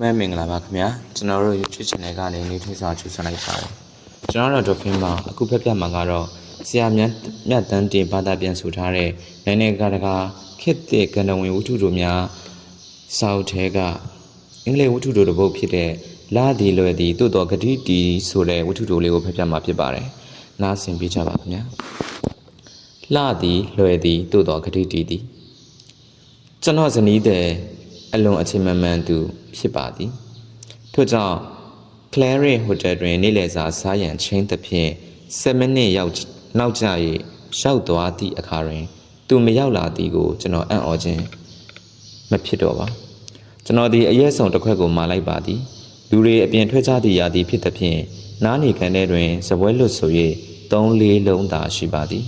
မဲမင်္ဂလာပါခင်ဗျာကျွန်တော်တို့ YouTube channel ကနေနေထွေးစွာချူဆွလိုက်ပါတယ်ကျွန်တော်တို့ Dolphin မှာအခုဖက်ပြမှာကတော့ဆရာမြတ်မြတ်တန်းတင်ဘာသာပြန်ဆိုထားတဲ့နိုင်ငံကတကာခေတ်သစ်ကဏ္ဍဝင်ဝတ္ထုတို့များစာအုပ်ထဲကအင်္ဂလိပ်ဝတ္ထုတို့တစ်ပုဒ်ဖြစ်တဲ့လာဒီလွယ်ဒီသို့တော်ဂတိတီဆိုတဲ့ဝတ္ထုတို့လေးကိုဖက်ပြမှာဖြစ်ပါတယ်နားဆင်ပြကြပါခင်ဗျာလှသည်လွယ်သည်သို့တော်ဂတိတီသည်ကျွန်တော်ဇနီးတဲ့ အလွန်အချိန်မမှန်သူ ဖြစ်ပါသည်ထို့ကြောင့် Claret Hotel တွင်နေ့လည်စာစားရန်ချင်းသဖြင့်7မိနစ်ရောက်နောက်ကျ၍ရောက်သွားသည့်အခါတွင် သူမရောက်လာသည်ကိုကျွန်တော်အံ့ဩခြင်းမဖြစ်တော့ပါကျွန်တော်ဒီအရက်ဆောင်တစ်ခွက်ကိုမာလိုက်ပါသည်လူတွေအပြင်ထွက်ကြသည့်ရာသီဖြစ်သဖြင့်နားနေခံတဲ့တွင်စပွဲလွတ်ဆို၍3-4လုံးသာရှိပါသည်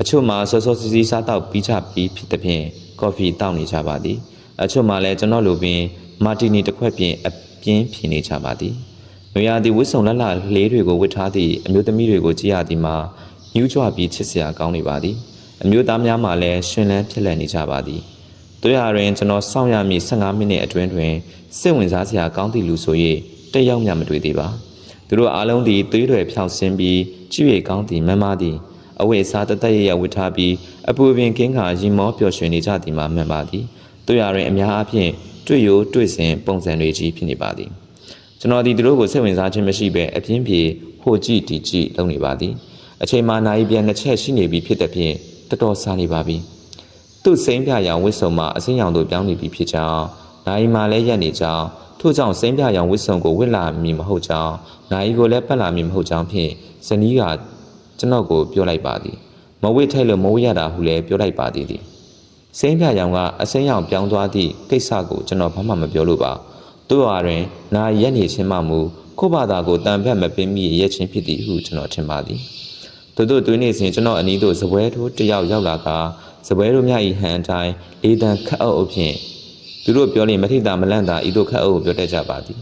အချို့မှာစောစောစီးစီးစားတော့ပြီးချပြီးဖြစ်တဲ့ဖြင့်ကော်ဖီတောက်နေကြပါသည် အချို့မှာလည်းကျွန်တော်လိုပင်မာတီနီတစ်ခွက်ပြင်အပြင်းဖြေနေကြပါသည်နွေရာသီဝတ်စုံလက်လလေးတွေကိုဝတ်ထားသည့်အမျိုးသမီးတွေကိုကြည့်ရသည်မှာညှူးကြွပြီးချစ်စရာကောင်းနေပါသည်အမျိုးသားများမှာလည်းရှင်လန်းဖြစ်လက်နေကြပါသည်တို့ရတွင်ကျွန်တော်စောင့်ရမည့်15မိနစ်အတွင်းတွင်စိတ်ဝင်စားစရာကောင်းသည့်လူဆို၍တက်ရောက်မြမတွေ့သေးပါသူတို့အားလုံးသည်သွေးတွေဖြောင်ဆင်းပြီးကြည့်ရကောင်းသည်မမသည်အဝိစားတသက်ရရဝတ်ထားပြီးအပူပင်ကင်းခါရင်မောပျော်ရွှင်နေကြသည်မှာမှန်ပါသည် တို့ရတွင်အများအားဖြင့်တွေ့ရိုးတွေ့စဉ်ပုံစံတွေကြီးဖြစ်နေပါသည်ကျွန်တော်ဒီသူတို့ကိုစိတ်ဝင်စားခြင်းမရှိဘဲအပြင်းပြေဟိုကြည့်ဒီကြည့်လုပ်နေပါသည်အချိန်မှနိုင်ပြန်တစ်ချက်ရှိနေပြီဖြစ်တဲ့ဖြင့်တော်တော်စားနေပါပြီသူ့စိမ့်ပြရောင်ဝစ်စုံမှာအစင်းရောင်တို့ပြောင်းနေပြီဖြစ်ကြောင်းနိုင်မှလည်းရက်နေကြောင်းထို့ကြောင့်စိမ့်ပြရောင်ဝစ်စုံကိုဝစ်လာမည်မဟုတ်ကြောင်းနိုင်ကိုလည်းပတ်လာမည်မဟုတ်ကြောင်းဖြင့်ဇနီးကကျွန်တော်ကိုပြောလိုက်ပါသည်မဝိထိုက်လို့မဝိရတာဟုလည်းပြောလိုက်ပါသည်သည် စိမ့်ပြရောင်ကအစိမ်းရောင်ပြောင်းသွားသည့်ကိစ္စကိုကျွန်တော်ဘာမှမပြောလို့ပါတို့ရွာတွင်နာရက်နေခြင်းမှမူကိုယ့်ဘာသာကိုတန်ဖက်မပင်းမိရက်ချင်းဖြစ်သည်ဟုကျွန်တော်ထင်ပါသည်တို့တို့တွင်းနေစဉ်ကျွန်တော်အနီးသို့ဇပွဲထိုးတစ်ယောက်ရောက်လာကဇပွဲတို့မြဤဟန်တိုင်းလေးတန်ခတ်အုပ်အုပ်ဖြင့်သူတို့ပြောရင်မထိတာမလန့်တာဤတို့ခတ်အုပ်ကိုပြောတတ်ကြပါသည်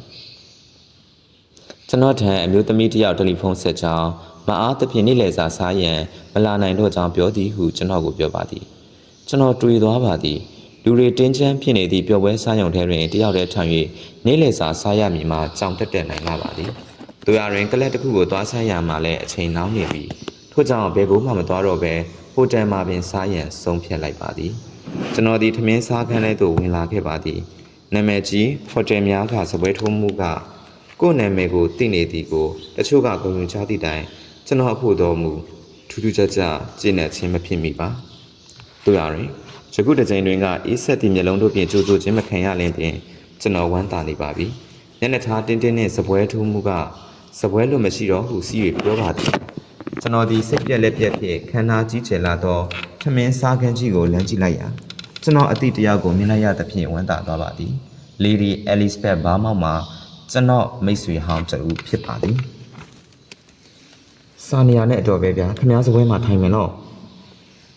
ကျွန်တော်ထံအမျိုးသမီးတစ်ယောက်တယ်လီဖုန်းဆက်ကြောင်းမအားသဖြင့်နေ့လည်စာစားရန်မလာနိုင်တော့ကြောင်းပြောသည်ဟုကျွန်တော်ကိုပြောပါသည် ကျွန်တော်တွေးသွားပါသည်လူတွေတင်းချမ်းဖြစ်နေသည့်ပျော်ပွဲစားရုံထဲတွင်တယောက်တည်းထိုင်၍နေ့လည်စာစားရမည်မှာကြောင်တက်တက်နိုင်လာပါသည်တို့ရတွင်ကလပ်တစ်ခုကိုသွားဆိုင်ရမှာလည်းအချိန်နှောင်းနေပြီထို့ကြောင့်ဘယ်ကိုမှမသွားတော့ဘဲဟိုတယ်မှာပင်စားရန်ဆုံးဖြတ်လိုက်ပါသည်ကျွန်တော်ဒီထမင်းစားခန်းထဲသို့ဝင်လာခဲ့ပါသည်နာမည်ကြီးဟိုတယ်များကစပွဲထိုးမှုကကိုယ့်နာမည်ကိုသိနေသည်ကိုတချို့ကဂုဏ်ယူချသည့်တိုင်ကျွန်တော်အဖို့တော်မူထူးထူးခြားခြားကျင့်တဲ့ခြင်းမဖြစ်မိပါ တို့ရရင်ယခုတစ်ချိန်တွင်ကအေးဆက်သည့်မျက်လုံးတို့ဖြင့်ကြိုးကြိုးခြင်းမခံရလင်ဖြင့်ကျွန်တော်ဝမ်းသာနေပါပြီညနေသားတင်းတင်းနဲ့စပွဲထိုးမှုကစပွဲလိုမရှိတော့ဟုစီး၍ပြောပါသည်ကျွန်တော်ဒီစိတ်ပြက်လက်ပြက်ဖြင့်ခန္ဓာကြီးကျယ်လာသောထမင်းစားခန်းကြီးကိုလမ်းကြည့်လိုက်ရာကျွန်တော်အတိတ်တယောက်ကိုမြင်လိုက်ရသဖြင့်ဝမ်းသာသွားပါသည် Lady Elizabeth ဘာမောက်မှာကျွန်တော်မိတ်ဆွေဟောင်းတူဖြစ်ပါသည်စာနေရနဲ့အတော်ပဲဗျာခင်ဗျားစပွဲမှာထိုင်မယ်တော့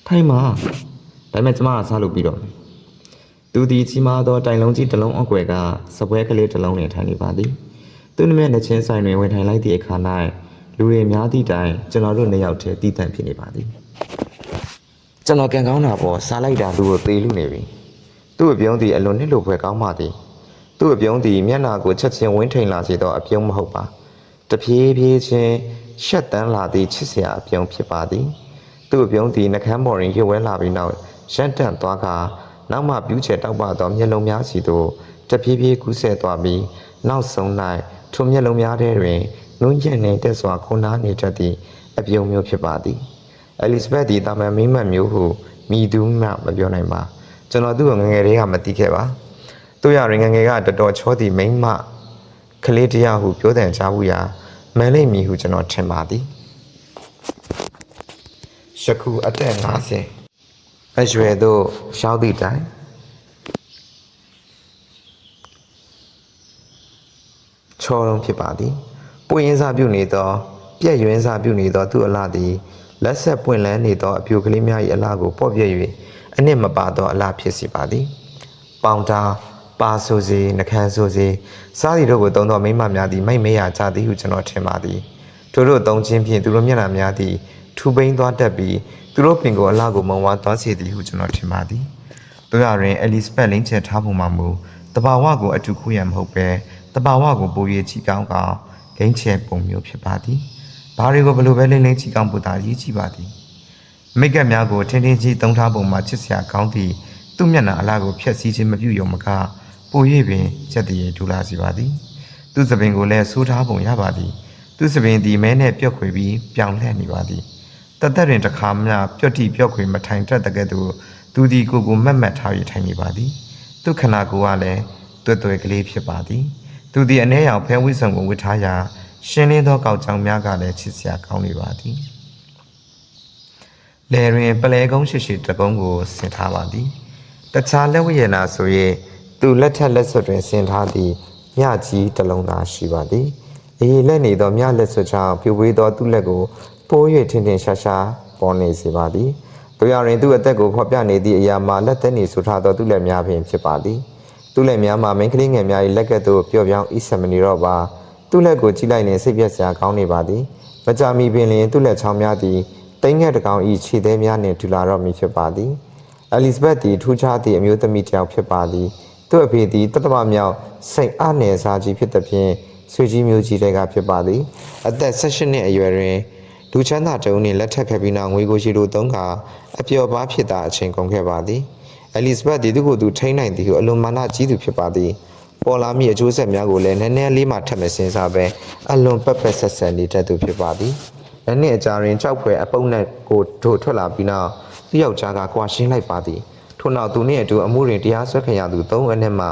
ထိုင်မှာ ဒါပေမဲ့ကျမကစားလို့ပြီးတော့မယ်သူဒီကြီးမားသောတိုင်လုံးကြီးတစ်လုံးအကွယ်ကစပွဲကလေးတစ်လုံးနဲ့ထိုင်နေပါသည်သူ့နမရဲ့နှချင်းဆိုင်တွင်ဝင်ထိုင်လိုက်သည့်အခါ၌လူတွေများသည့်တိုင်ကျွန်တော်တို့နှစ်ယောက်တည်းတည်တံ့ဖြစ်နေပါသည်ကျွန်တော်ကံကောင်းတာပေါ့စားလိုက်တာလူကိုသေလူနေပြီသူ့အပြုံးသည်အလွန်နှစ်လိုဖွယ်ကောင်းပါသည်သူ့အပြုံးသည်မျက်နာကိုချက်ချင်းဝင်းထိန်လာစေသောအပြုံးမဟုတ်ပါတဖြည်းဖြည်းချင်းရှက်တန်းလာသည့်ချစ်စရာအပြုံးဖြစ်ပါသည်သူ့အပြုံးသည်နှကမ်းပေါ်တွင်ရွဝဲလာပြီးနောက် ရန်တန့်သွားကနောက်မှပြူးချဲတောက်ပသောမျက်လုံးများစီသို့တဖြည်းဖြည်းကူးဆဲသွားပြီးနောက်ဆုံး၌ထိုမျက်လုံးများထဲတွင်နုံညံ့နေတက်စွာခုန်နာနေတတ်သည့်အပြုံးမျိုးဖြစ်ပါသည်အဲလီဇဘက်သည်တာမန်မိမတ်မျိုးဟုမိသူမှမပြောနိုင်ပါကျွန်တော်သူ့ကိုငယ်ငယ်လေးကမသိခဲ့ပါတို့ရရင်ငယ်ငယ်ကတော်တော်ချောသည်မိန်းမကလေးတရားဟုပြောတဲ့ကြားဘူးရာမန်လိမ့်မည်ဟုကျွန်တော်ထင်ပါသည်ယခုအသက်50 အရွယ်သို့ရှောက်သည့်တိုင်ချောလုံးဖြစ်ပါသည်ပွင့်ရင်းစားပြုနေသောပြက်ရွင်းစားပြုနေသောသူ့အလားသည်လက်ဆက်ပွင့်လန်းနေသောအပြိုကလေးများ၏အလားကိုပေါ့ပြည့်၍အနှစ်မပါသောအလားဖြစ်စီပါသည်ပေါင်တာပါဆိုစီနှခမ်းဆိုစီစားသည်တို့ကိုသုံးသောမိန်းမများသည်မိတ်မေးရကြသည်ဟုကျွန်တော်ထင်ပါသည်ထို့တို့သုံးခြင်းဖြင့်သူတို့မျက်နှာများသည်ထူပိန်သွားတတ်ပြီး သူတို့ပင်ကိုအလှကိုမုံဝါသွားစေသည်ဟုကျွန်တော်ထင်ပါသည်တို့ရရင်အဲလီစပက်လင်းချယ်ထားပုံမှာမူတဘာဝကိုအတူခိုးရန်မဟုတ်ပဲတဘာဝကိုပို၍ချီကောင်းကောင်းဂိမ်းချဲပုံမျိုးဖြစ်ပါသည်ဘာတွေကိုဘလို့ပဲလင်းလင်းချီကောင်းပို့တာရေးကြည့်ပါသည်မိတ်ကပ်များကိုထင်းထင်းကြီးတုံးထားပုံမှာချစ်စရာကောင်းသည့်သူ့မျက်နှာအလားကိုဖျက်ဆီးခြင်းမပြုရုံမကပို၍ပင်ချက်တည်းဒူလာစီပါသည်သူ့စပင်ကိုလည်းဆိုးထားပုံရပါသည် သူ့စပင်ဒီမဲနဲ့ပြုတ်ခွေပြီးပြောင်းလဲနေပါသည် တသက်တွင်တစ်ခါမှပြုတ်တိပြုတ်ခွေမထိုင်တတ်တဲ့ကဲ့သို့သူဒီကိုယ်ကိုမက်မက်ထား၍ထိုင်နေပါသည်သူ့ခန္ဓာကိုယ်ကလည်းတွတ်တွဲကလေးဖြစ်ပါသည်သူဒီအ ਨੇ ရောင်ဖဲဝိဆုံကိုဝတ်ထားရာရှင်းလင်းသောကောက်ကြောင်များကလည်းချစ်စရာကောင်းနေပါသည်လယ်တွင်ပလဲကုန်းရှိရှိတကုန်းကိုဆင်ထားပါသည်တခြားလက်ဝိရဏဆို၍သူလက်ထက်လက်ဆွတ်တွင်ဆင်ထားသည့်မြကြီးတစ်လုံးသာရှိပါသည်အေးလက်နေသောမြလက်ဆွတ်ကြောင့်ပြဝေးသောသူ့လက်ကို ပိုး၍ထင်ထင်ရှားရှားပေါ်နေစေပါသည်တို့ရရင်သူ့အသက်ကိုဖော်ပြနေသည့်အရာမှာလက်သက်နေဆိုထားသောသူ့လက်များဖြင့်ဖြစ်ပါသည်သူ့လက်များမှာမိန်းကလေးငယ်များ၏လက်ကဲ့သို့ပျော့ပြောင်းဣဆမနေတော့ပါသူ့လက်ကိုကြည့်လိုက်ရင်စိတ်ပြက်စရာကောင်းနေပါသည်မကြမီပင်လျင်သူ့လက်ချောင်းများသည်တိမ်ငှက်တစ်ကောင်၏ခြေသေးများနှင့်ထူလာတော့မည်ဖြစ်ပါသည်အဲလီဇဘက်သည်ထူးခြားသည့်အမျိုးသမီးတစ်ယောက်ဖြစ်ပါသည်သူ့အဖေသည်တသမမြောက်စိတ်အနယ်စားကြီးဖြစ်သည်ဖြင့်ဆွေကြီးမျိုးကြီးတွေကဖြစ်ပါသည်အသက်16နှစ်အရွယ်တွင် လူချမ်းသာတုံးနှင့်လက်ထပ်ခဲ့ပြီးနောက်ငွေကိုရှိလိုသုံးကအပျော်ပါးဖြစ်တာအချိန်ကုန်ခဲ့ပါသည်အဲလီဇဘက်သည်သူ့ကိုယ်သူထိန်းနိုင်သည်ဟုအလွန်မာနကြီးသူဖြစ်ပါသည်ပေါ်လာမည့်အကျိုးဆက်များကိုလည်းနည်းနည်းလေးမှထပ်မစင်စားပဲအလွန်ပက်ပက်ဆက်ဆက်နေတတ်သူဖြစ်ပါသည်။လက်နှစ်အကြာတွင်ကြောက်ဖွယ်အပုပ်နဲ့ကိုတို့ထွက်လာပြီးနောက်သူယောက်ျားကကွာရှင်းလိုက်ပါသည်။ထို့နောက်သူနှင့်အတူအမှုတွင်တရားစွဲခံရသူ၃အနက်မှ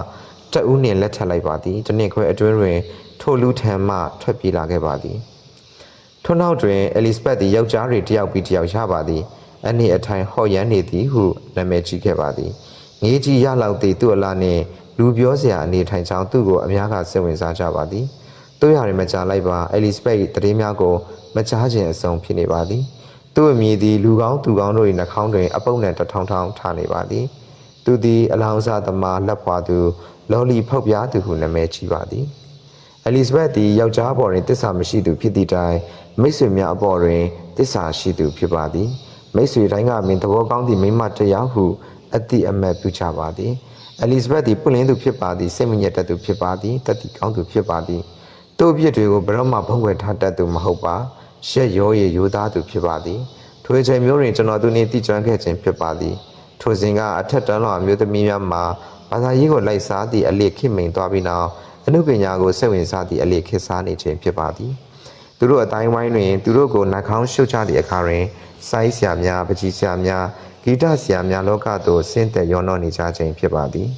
တအူးနှင့်လက်ထပ်လိုက်ပါသည်။တနည်းခွဲအတွင်းတွင်ထိုလူထံမှထွက်ပြေးလာခဲ့ပါသည်။ ထို့နောက်တွင်အဲလီဇဘက်သည်ယောက်ျားတွေတယောက်ပြီးတယောက်ရပါသည်အနည်းအထိုင်ဟော့ရမ်းနေသည်ဟုနာမည်ကြီးခဲ့ပါသည်ငေးကြီးရလောက်သည်သူ့အလားနှင့်လူပြောစရာအနေထိုင်ကြောင်းသူ့ကိုအများကစိတ်ဝင်စားကြပါသည်တို့ရရင်မကြားလိုက်ပါအဲလီဇဘက်၏တရေများကိုမကြားခြင်းအဆုံးဖြစ်နေပါသည်သူ့အမည်သည်လူကောင်းသူကောင်းတို့၏နှာခေါင်းတွင်အပုပ်နှင့်တထောင်ထောင်ထားနေပါသည်သူသည်အလောင်းစားသမားလက်ဖွာသူလော်လီဖောက်ပြားသူဟုနာမည်ကြီးပါသည် အဲလီဇဘက်သည်ယောက်ျားဘော်တွင်တစ္ဆာမရှိသူဖြစ်သည့်တိုင်မိတ်ဆွေများအပေါ်တွင်တစ္ဆာရှိသူဖြစ်ပါသည်မိတ်ဆွေတိုင်းကမင်းသဘောကောင်းသည့်မိန်းမတစ်ယောက်ဟုအတိအမတ်ပြုကြပါသည်အဲလီဇဘက်သည်ပွင့်လင်းသူဖြစ်ပါသည်စိတ်မညစ်တတ်သူဖြစ်ပါသည်တတိကောင်းသူဖြစ်ပါသည်တို့အပြစ်တွေကိုဘယ်တော့မှဖုံးကွယ်ထားတတ်သူမဟုတ်ပါရှက်ရောရည်ရိုးသားသူဖြစ်ပါသည်ထိုအချိန်မျိုးတွင်ကျွန်တော်သူနှင့်တည်ကျွမ်းခဲ့ခြင်းဖြစ်ပါသည်ထိုစဉ်ကအထက်တန်းလောအမျိုးသမီးများမှာဘာသာရေးကိုလိုက်စားသည့်အလေခိမိန်သွားပြီးနောက် အနုပညာကိုစိတ်ဝင်စားသည့်အလေခေတ်စားနေခြင်းဖြစ်ပါသည်သူတို့အတိုင်းဝိုင်းတွင်သူတို့ကိုနှာခေါင်းရှုပ်ချသည့်အခါတွင်စိုင်းဆရာများပကြီးဆရာများဂီတဆရာများလောကသို့ဆင်းသက်ရောနှောနေကြခြင်းဖြစ်ပါသည်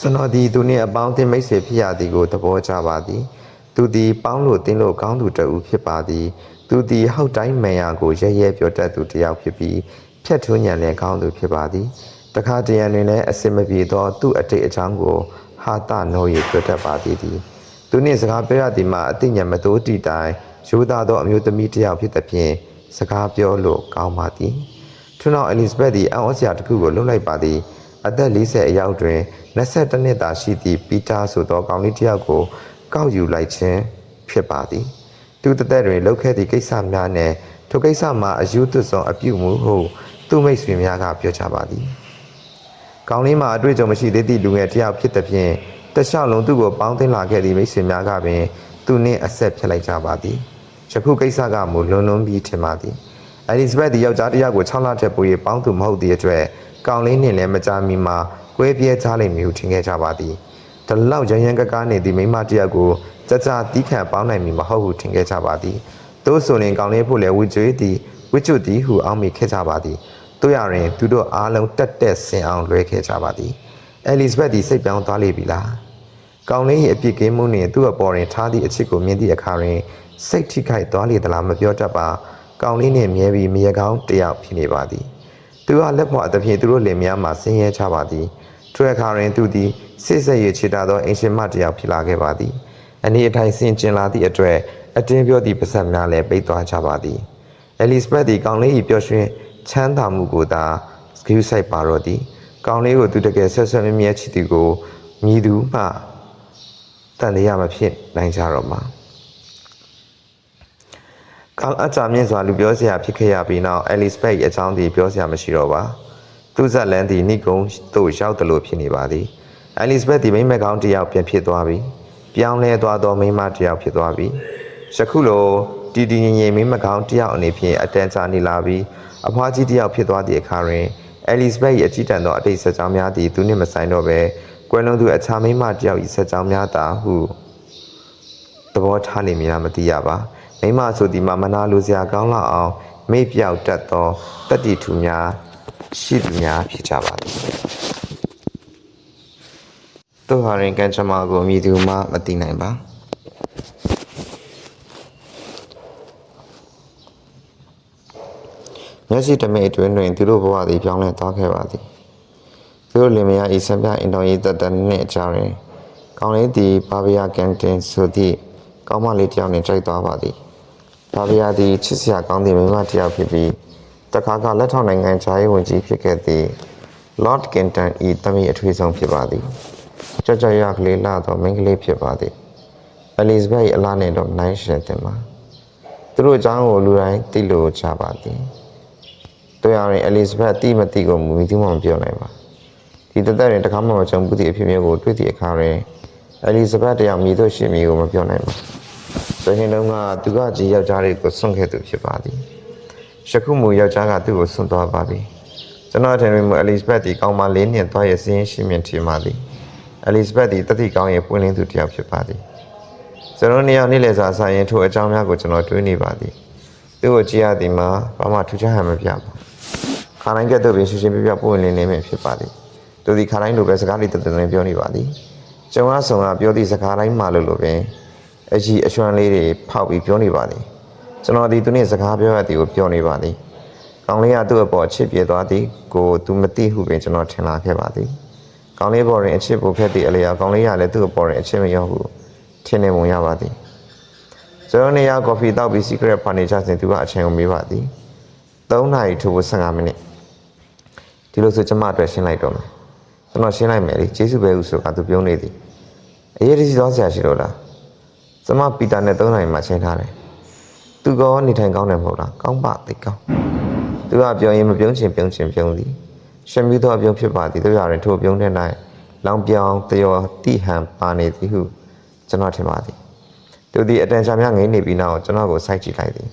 ကျွန်တော်ဒီသူနှင့်အပေါင်းအသင်းမိတ်ဆွေဖြစ်ရသည်ကိုသဘောကျပါသည် သူသည်ပေါင်းလို့တင်းလို့ကောင်းသူတဦးဖြစ်ပါသည်သူသည်ဟောက်တိုင်းမန်ရာကိုရဲရဲပြောတတ်သူတစ်ယောက်ဖြစ်ပြီးဖြတ်ထွန်းညံလည်းကောင်းသူဖြစ်ပါသည်တခါတရံတွင်လည်းအစင်မပြေသောသူ့အတိတ်အကြောင်းကို ဟာတနောရေတွေ့တတ်ပါသည်သည်သူနှင့်စကားပြောရသည်မှာအသိဉာဏ်မတိုးတီတိုင်ရိုးသားသောအမျိုးသမီးတစ်ယောက်ဖြစ်သဖြင့်စကားပြောလို့ကောင်းပါသည်ထို့နောက်အဲလီဇဘက်သည်အံ့ဩစရာတစ်ခုကိုလုပ်လိုက်ပါသည်အသက်40အရောက်တွင်22နှစ်သာရှိသည့်ပီတာဆိုသောကောင်လေးတစ်ယောက်ကိုကောက်ယူလိုက်ခြင်းဖြစ်ပါသည်သူတသက်တွင်လုပ်ခဲ့သည့်ကိစ္စများနှင့်ထိုကိစ္စမှာအယူသွဆုံးအပြုမှုဟုသူမိတ်ဆွေများကပြောကြပါသည် ကောင်းလေးမှာအတွေ့အကြုံမရှိသေးသည့်လူငယ်တစ်ယောက်ဖြစ်သည်ဖြင့်တခြားလုံးသူ့ကိုပေါင်းသင်းလာခဲ့သည့်မိတ်ဆွေများကပင်သူနှင့်အဆက်ဖြစ်လိုက်ကြပါသည်ယခုကိစ္စကမူလွန်လွန်ပြီးထင်ပါသည်အဲလီဇဘက်သည်ယောက်ျားတစ်ယောက်ကို6လထက်ပို၍ပေါင်းသူမဟုတ်သည့်အတွက်ကောင်းလေးနှင့်လည်းမကြမီမှာကွဲပြဲကြလိမ့်မည်ဟုထင်ခဲ့ကြပါသည်ဒီလောက်ရန်ရန်ကကားနေသည့်မိန်းမတစ်ယောက်ကိုကြကြတီးခံပေါင်းနိုင်မည်မဟုတ်ဟုထင်ခဲ့ကြပါသည်သို့ဆိုရင်ကောင်းလေးဖို့လည်းဝီကျွေးသည်ဝီကျွတ်သည်ဟုအောက်မိခဲ့ကြပါသည် တို့ရရင်သူတို့အားလုံးတက်တက်ဆင်အောင်လွဲခဲ့ကြပါသည်အဲလီဇဘက်သည်စိတ်ပြောင်းသွားလေပြီလားကောင်းလေး၏အပြစ်ကင်းမှုနှင့်သူ့အပေါ်တွင်ထားသည့်အချစ်ကိုမြင်သည့်အခါတွင်စိတ်ထိခိုက်သွားလေသလားမပြောတတ်ပါကောင်းလေးနှင့်မြဲပြီးမြေကောင်းတစ်ယောက်ဖြစ်နေပါသည်သူကလက်ဖွာသဖြင့်သူတို့လင်မယားမှဆင်းရဲချပါသည်ထိုအခါတွင်သူသည်စိတ်ဆက်ရချေတာသောအင်ရှင်မတစ်ယောက်ဖြစ်လာခဲ့ပါသည်အနေအထိုင်ဆင်ကျင်လာသည့်အတွက်အတင်းပြောသည့်ပါဇက်များလည်းပိတ်သွားကြပါသည်အဲလီဇဘက်သည်ကောင်းလေး၏ပျော်ရွှင် ချမ်းသာမှုကိုသာစကူးဆိုင်ပါတော့သည်ကောင်းလေးကိုသူတကယ်ဆက်ဆက်မြဲမြဲချစ်သူကိုမြည်သူမှတန်တရားမဖြစ်နိုင်ကြတော့မှာကောင်းအကြမြင့်စွာလူပြောစရာဖြစ်ခဲ့ရပြီးနောက်အဲလီစဘက်၏အကြောင်းသည်ပြောစရာမရှိတော့ပါသူဇက်လန်သည်နိဂုံသို့ရောက်တယ်လို့ဖြစ်နေပါသည်အဲလီဇဘက်ဒီမိန်းမကောင်းတစ်ယောက်ပြန်ဖြစ်သွားပြီပြောင်းလဲသွားသောမိန်းမတစ်ယောက်ဖြစ်သွားပြီယ ခုလိုတည်တည်ငြိမ်ငြိမ်မိန်းမကောင်းတစ်ယောက်အနေဖြင့်အတန်ကြာနေလာပြီးအဖွားကြီးတစ်ယောက်ဖြစ်သွားသည့်အခါတွင်အဲလီဇဘက်၏အကြည့်တန်သောအတိတ်ဆက်ကြောင်းများသည်သူနှင့်မဆိုင်တော့ဘဲကွယ်လွန်သူအခြားမိန်းမတစ်ယောက်၏ဆက်ကြောင်းများသာဟုသဘောထားလိမ့်မည်လားမသိရပါမိမဆိုဒီမှာမနာလိုစရာကောင်းလောက်အောင်မိတ်ပြောက်တတ်သောတတ္တိထူများရှိသူများဖြစ်ကြပါသည်သူဟာရင်ကံကြမ္မာကိုအမိသူမှမသိနိုင်ပါ မျက်စိတမိတ်အတွင်းတွင်သူတို့ဘဝသည်ပြောင်းလဲသွားခဲ့ပါသည်သူတို့လင်မယားဤစံပြအင်တော်ရေးတသက်နှင့်အကြောင်းတွင်ကောင်းလေးသည်ဘာဗီယာကန်တင်ဆိုသည့်ကောင်းမလေးတစ်ယောက်နှင့်ကြိုက်သွားပါသည်ဘာဗီယာသည်ချစ်စရာကောင်းသည့်မိန်းမတစ်ယောက်ဖြစ်ပြီးတခါကလက်ထောက်နိုင်ငံခြားရေးဝန်ကြီးဖြစ်ခဲ့သည့် Lord Kenton ၏တမီးအထွေဆုံးဖြစ်ပါသည်ကြောက်ကြောက်ရွံ့ကလေးလာသောမိန်းကလေးဖြစ်ပါသည် Elizabeth ၏အလားနှင့်တော့နိုင်ရှင်တင်ပါသူတို့အကြောင်းကိုလူတိုင်းသိလို့ကြပါသည် တို့ရရင် Elizabeth တိမတိကိုမူမီသူမှမပြောနိုင်ပါဒီတသက်တွင်တခါမှမကြုံဘူးသည့်အဖြစ်မျိုးကိုတွေ့သည့်အခါတွင်အလီဇဘက်တရားမြည်သို့ရှင်မည်ကိုမပြောနိုင်ပါ။ဆိုရင်တော့ကသူကကြီးယောက်ျားလေးကိုဆွန့်ခဲ့သူဖြစ်ပါသည်။ရှခုမူယောက်ျားကသူ့ကိုဆွန့်သွားပါပြီ။ကျွန်တော်ထင်မြင်မှုအလီဇဘက်ဒီကောင်းမလေးနှင့်သွားရဲ့စင်းရှင်းမြင်ထင်ပါသည်။အလီဇဘက်ဒီတတိကောင်းရဲ့ပွင့်လင်းသူတစ်ယောက်ဖြစ်ပါသည်။ကျွန်တော်နေရာနေ့လည်စာဆိုင်ရင်ထိုအကြောင်းများကိုကျွန်တော်တွေးနေပါသည်။သူ့ကိုကြည့်ရသည်မှာဘာမှထူးခြားဟန်မပြပါဘူး။ ခါတိုင်းကဲ့သို့ပင်ရှင်းရှင်းပြပြပွင့်လင်းနေမြင်ဖြစ်ပါသည်။သူဒီခါတိုင်းလိုပဲစကားလေးတသက်တည်းပြောနေပါသည်ကျုံအားဆောင်ကပြောသည့်စကားတိုင်းမှလို့လို့ပင်အကြီးအရွှမ်းလေးတွေဖောက်ပြီးပြောနေပါသည်ကျွန်တော်ဒီသူနဲ့စကားပြောရသည်ကိုပြောနေပါသည်ကောင်းလေးကသူ့အပေါ်အချစ်ပြေသွားသည်ကိုသူမသိဟုပင်ကျွန်တော်ထင်လာခဲ့ပါသည်ကောင်းလေးပေါ်တွင်အချစ်ပိုခဲ့သည့်အလျောက်ကောင်းလေးကလည်းသူ့အပေါ်တွင်အချစ်မရောဟုထင်နေပုံရပါသည်ကျွန်တော်နေရာကော်ဖီတောက်ပြီး secret ဖာနေကြစဉ်သူကအချိန်ကိုမေးပါသည်3နာရီထိုး15မိနစ် ဒီလိုဆိုကျမအတွက်ရှင်းလိုက်တော့မယ်ကျွန်တော်ရှင်းလိုက်မယ်လေကျေးဇူးပဲဟုဆိုတာသူပြုံးနေသည်အရေးတကြီးသွားဆရာရှိလို့လားကျမပီတာနဲ့၃နိုင်မှချင်းထားတယ်သူကောနေထိုင်ကောင်းတယ်မဟုတ်လားကောင်းပါသိကောင်းသူကပြောရင်မပြုံးချင်ပြုံးချင်ပြုံးသည်ရှမ်းပြီးတော့ပြုံးဖြစ်ပါသည်တို့ရတယ်ထို့ပြုံးတဲ့နိုင်လောင်ပြောင်တယောတိဟန်ပါနေသည်ဟုကျွန်တော်ထင်ပါသည်သူသည်အတန်ကြာများငိမ့်နေပြီးနောက်ကျွန်တော်ကိုစိုက်ကြည့်လိုက်သည်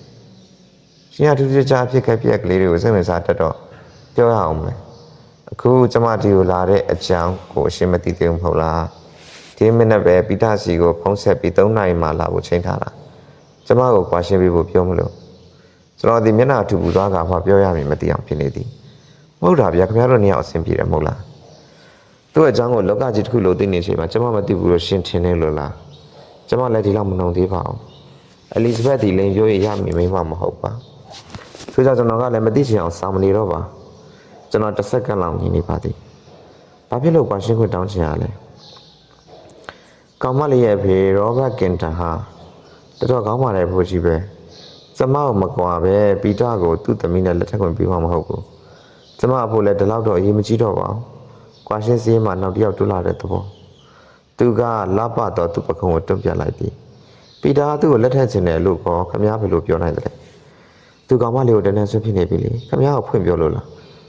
ရှင်ရထူးထူးခြားခြားဖြစ်ခဲ့ပြက်ကလေးတွေကိုစိတ်ဝင်စားတတ်တော့ပြောရအောင်မယ် အခုကျမဒီကိုလာတဲ့အကြောင်းကိုအရှင်းမသိသေးဘူးမဟုတ်လားဒီမိနစ်ပဲပိဋကစီကိုဖုံးဆက်ပြီး3နာရီမှလာဖို့ချိန်ထားတာကျမကိုကွာရှင်းပေးဖို့ပြောမလို့ကျွန်တော်ဒီမျက်နှာထူပူသွားကမှပြောရမည်မသိအောင်ဖြစ်နေသည်မဟုတ်တာဗျာခင်ဗျားတို့နှစ်ယောက်အဆင်ပြေတယ်မဟုတ်လားသူ့အကြောင်းကိုလောကကြီးတစ်ခုလိုသိနေချိန်မှာကျမမသိဘူးလို့ရှင်းထင်နေလို့လားကျမလည်းဒီလောက်မနှုံသေးပါဘူးအလီဇဘက်ဒီလိန်ပြောရရမည်မိမမဟုတ်ပါဆိုကြကျွန်တော်ကလည်းမသိချင်အောင်စာမနေတော့ပါ ကျွန်တော်တစ်စက္ကန့်လောက်မြင်နေပါသည်။ဘာဖြစ်လို့ကွာရှင်းခွင့်တောင်းချင်ရလဲ။ကောင်မလေးရဲ့ဖေရောဘတ်ကင်တန်ဟာတော်တော်ကောင်းပါလေဖို့ကြီးပဲ။ကျမကိုမကွာပဲပီတာကိုသူ့သမီးနဲ့လက်ထပ်ခွင့်ပေးမှာမဟုတ်ဘူး။ကျမအဖို့လည်းဒီလောက်တော့အရေးမကြီးတော့ပါဘူး။ကွာရှင်းစည်းမှာနောက်တစ်ယောက်တွလာတဲ့သဘော။သူကလပတော့သူ့ပခုံးကိုတွန့်ပြလိုက်သည်။ပီတာကသူ့ကိုလက်ထပ်ချင်တယ်လို့ကောခမည်းဘယ်လိုပြောနိုင်တယ်လဲ။သူကောင်မလေးကိုတန်းတန်းဆွဖြစ်နေပြီလေခမရကိုဖွင့်ပြောလို့လား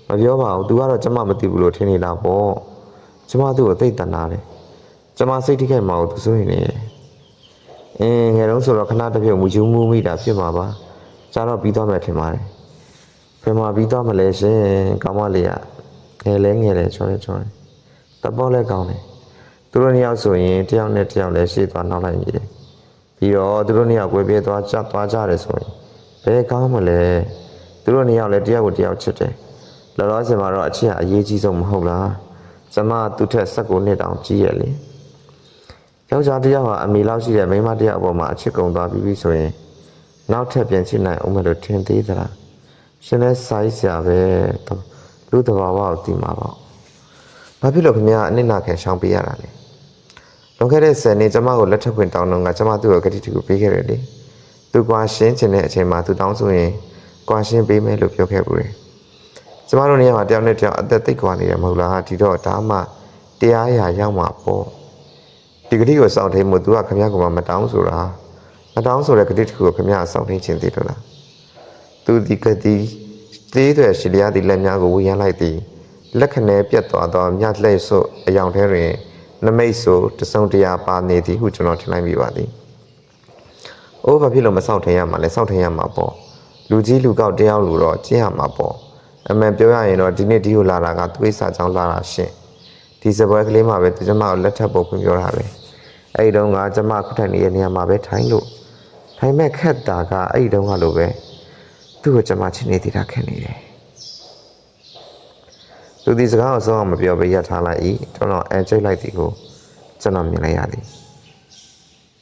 မပြောပါဘူးသူကတော့ကျမမသိဘူးလို့ထင်နေတာပေါ့ကျမသူ့ကိုသိတ်တန်တာတယ်ကျမစိတ်ထိခိုက်မှာကိုသူစိုးရင်နေတယ်အင်းငယ်တော့ဆိုတော့ခဏတစ်ပြုတ်မူယူမူမိတာဖြစ်မှာပါကျတော့ပြီးသွားမယ်ထင်ပါတယ်ဘယ်မှာပြီးသွားမလဲရှင်ကောင်မလေးကငယ်လဲငယ်လဲချောရဲချောရဲတပေါ်လဲကောင်းတယ်သူတို့နှစ်ယောက်ဆိုရင်တယောက်နဲ့တယောက်လဲရှေ့သွားနောက်လိုက်နေတယ်ပြီးတော့သူတို့နှစ်ယောက်꿰ပြေးသွားကြသွားကြတယ်ဆိုရင်ဘယ်ကောင်းမလဲသူတို့နေရာလဲတယောက်ကိုတယောက်ချစ်တယ် လောလောဆယ်မှာတော့အချစ်ဟာအရေးကြီးဆုံးမဟုတ်လားကျမသူ့ထက်ဆက်ကိုနှစ်တောင်ကြီးရဲ့လေယောက်ျားတစ်ယောက်ဟာအမေလောက်ရှိတဲ့မိန်းမတစ်ယောက်အပေါ်မှာအချစ်ကုန်သွားပြီးပြီဆိုရင်နောက်ထပ်ပြန်ချစ်နိုင်အောင်မလို့ထင်သေးသလားရှင်လဲစိုက်ဆရာပဲလူတဘာဝကိုတည်မှာပေါ့ဘာဖြစ်လို့ခင်ဗျားအနစ်နာခံရှောင်ပေးရတာလဲလွန်ခဲ့တဲ့10နှစ်ကျမကိုလက်ထပ်ခွင့်တောင်းတော့ကကျမသူ့ကိုဂတိတကူပေးခဲ့တယ်လေသူကွာရှင်းချင်တဲ့အချိန်မှာသူတောင်းဆိုရင်ကွာရှင်းပေးမယ်လို့ပြောခဲ့ပူတယ်။ ကျမတို့နေရာမှာတယောက်နဲ့တယောက်အသက်သိပ်ကွာနေတယ်မဟုတ်လားဒီတော့ဒါမှတရားရာရောက်မှာပေါ့ဒီဂတိကိုစောင့်ထိန်မှု तू ကခမရကမှမတောင်းဆိုတာမတောင်းဆိုတဲ့ဂတိတစ်ခုကိုခမရစောင့်ထိန်ခြင်းသေးလို့လားသူဒီဂတိသေးတဲ့ရှီလျားဒီလက်များကိုဝေယမ်းလိုက်သည်လက်ခနဲပြတ်သွားသောမြတ်လှဲ့ဆုပ်အယောင်ထဲတွင်နမိတ်ဆိုတစုံတရာပါနေသည်ဟုကျွန်တော်ထင်လိုက်မိပါသည်။အိုးဘာဖြစ်လို့မစောင့်ထင်ရမှာလဲစောင့်ထင်ရမှာပေါ့။လူကြီးလူကောက်တယောက်လူတော့ကျင့်ရမှာပေါ့။ အမှန်ပြောရရင်တော့ဒီနေ့ဒီကိုလာတာကသွေးစာကြောင်းလာတာရှင့်။ဒီစပွဲကလေးမှာပဲကျမကိုလက်ထပ်ဖို့ဖွင့်ပြောတာပဲ။အဲ့ဒီတော့ကကျမခုထိုင်နေတဲ့နေရာမှာပဲထိုင်လို့ထိုင်မဲ့ခက်တာကအဲ့ဒီတော့ကလိုပဲသူ့ကိုကျမချင်းနေတည်တာခက်နေတယ်။သူဒီစကားကိုစောအောင်မပြောဘဲရပ်ထားလိုက်၏ကျွန်တော်အဲကျိတ်လိုက်သည်ကိုကျွန်တော်မြင်လိုက်ရသည်။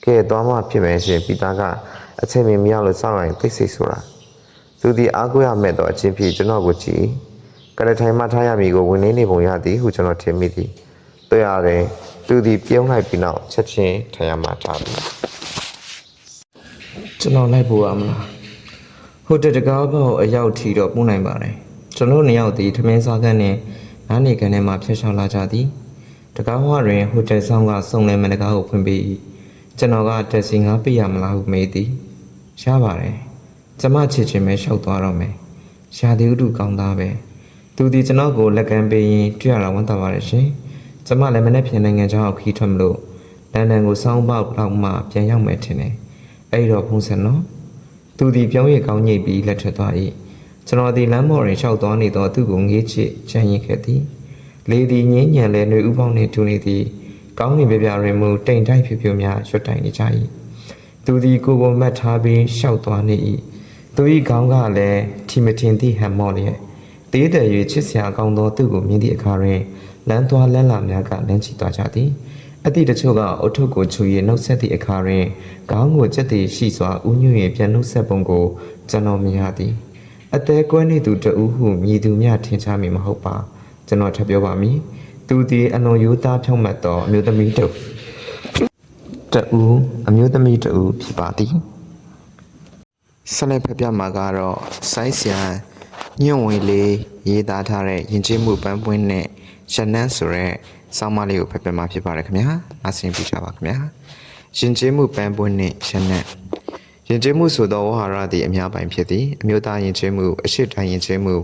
ကဲသွားမှဖြစ်မယ်ရှင်ပြီးသားကအချိန်မီမရလို့စောင့်ရင်သိစိတ်ဆိုတာ သူဒီအားကိုးရမဲ့တော့အချင်းဖြစ်ကျွန်တော်ကိုကြည့်ကရထိုင်မှထားရမည်ကိုဝင်နေနေပုံရသည်ဟုကျွန်တော်ထင်မိသည်တွေ့ရတယ်သူဒီပြုံးလိုက်ပြီးနောက်ချက်ချင်းထိုင်ရမှထားသည်ကျွန်တော်လိုက်ဖို့ရမလားဟိုတက်တကားဘောက်အရောက်ထီတော့ပို့နိုင်ပါတယ်ကျွန်တော်နှစ်ယောက်ဒီထမင်းစားခန်းနဲ့နားနေကန်ထဲမှာဖျက်ချောက်လာကြသည်တကားဟွာတွင်ဟိုတယ်ဆောင်ကစုံလင်မတကားကိုဖွင့်ပေး၏ကျွန်တော်ကတက်စီငါပေးရမလားဟုမေးသည်ရပါတယ် ကျမချစ်ချင်းပဲရှောက်သွားတော့မယ်ရှာသည်ဥတုကောင်းသားပဲသူဒီကျွန်တော်ကိုလက်ကမ်းပေးရင်တွေ့ရတာဝန်တာပါတယ်ရှင်ကျမလည်းမနေ့ပြင်နိုင်ငံကျောင်းခီးထွက်မလို့လန်ဒန်ကိုစောင်းပေါက်လောက်မှပြန်ရောက်မယ်ထင်တယ်အဲ့တော့ဖုန်းဆက်နော်သူသည်ပြောင်းရည်ကောင်းညိတ်ပြီးလက်ထွက်သွား၏ကျွန်တော်သည်လမ်းပေါ်တွင်လျှောက်သွားနေသောသူ့ကိုငေးချစ်ချမ်းရင်ခဲ့သည်လေသည်ငင်းညံလဲနှွေဥပေါင်းနှင့်တူနေသည်ကောင်းကင်ပြပြတွင်မူတိမ်တိုက်ဖြူဖြူများရွတ်တိုင်နေကြ၏သူသည်ကိုယ်ကိုမှတ်ထားပြီးလျှောက်သွားနေ၏ သူ၏ခေါင်းကလည်းထီမထင်သည့်ဟန်မော့လျက်သေးတယ်၍ချစ်စရာကောင်းသောသူ့ကိုမြင်သည့်အခါတွင်လမ်းသွားလမ်းလာများကလမ်းချီသွားကြသည်အသည့်တချို့ကအုတ်ထုပ်ကိုချူ၍နှုတ်ဆက်သည့်အခါတွင်ခေါင်းကိုကြက်တည်ရှိစွာဥညွှ၍ပြန်နှုတ်ဆက်ပုံကိုကျွန်တော်မြင်ရသည်အသေးကွဲနေသူတဦးဟုမြည်သူများထင်ရှားမိမဟုတ်ပါကျွန်တော်ထပ်ပြောပါမည်သူသည်အလွန်ရိုးသားဖြောင့်မတ်သောအမျိုးသမီးတစ်တဦးအမျိုးသမီးတဦးဖြစ်ပါသည် ဆက်လက်ဖတ်ပြမှာကတော့စိုင်းဆရာညွန့်ဝင်လေးရေးသားထားတဲ့ယဉ်ကျေးမှုပန်းပွင့်နဲ့ရနန်းဆိုတဲ့ဆောင်းပါးလေးကိုဖတ်ပြမှာဖြစ်ပါတယ်ခင်ဗျာအဆင်ပြေကြပါခင်ဗျာယဉ်ကျေးမှုပန်းပွင့်နဲ့ရနန်း ယဉ်ကျေးမှုဆိုသောဝဟာရသည်အများပိုင်ဖြစ်သည်အမျိုးသားယဉ်ကျေးမှုအရှိတိုင်းယဉ်ကျေးမှု